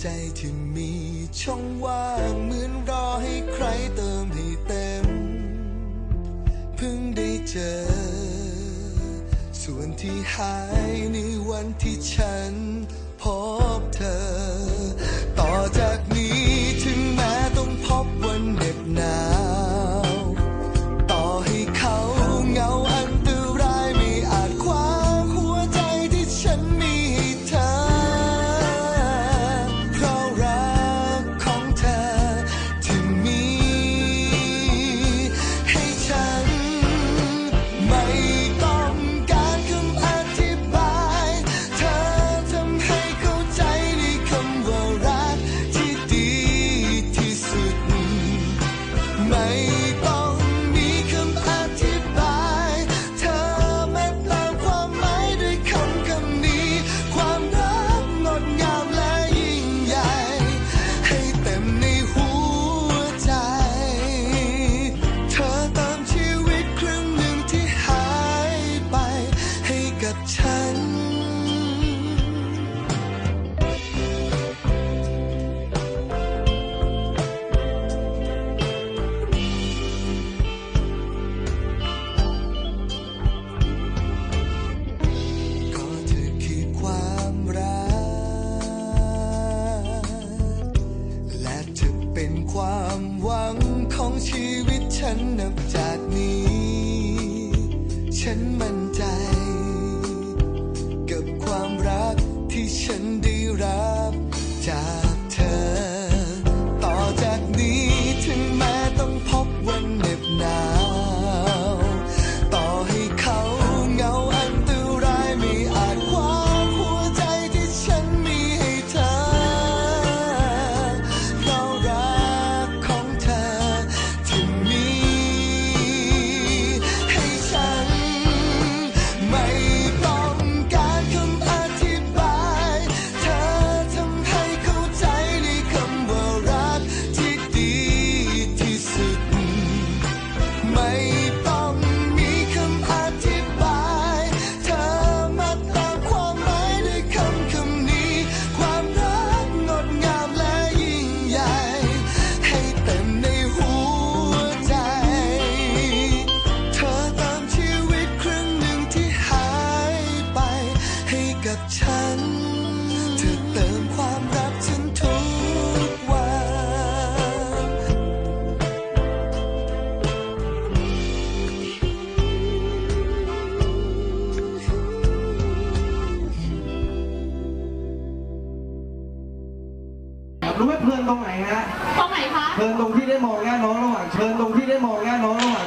ใจที่มีช่องว่างเหมือนรอให้ใครเติมให้เต็ม เพิ่งได้เจอ ส่วนที่หายในวันที่ฉัน ฉันนับจากนี้ ฉันมัน ไม่ รู้ไหมเพลินตรงไหนฮะ ตรงไหนคะ เพลินตรงที่ได้มองหน้าน้องระหว่างเชิญตรงที่ได้มองหน้าน้องระหว่าง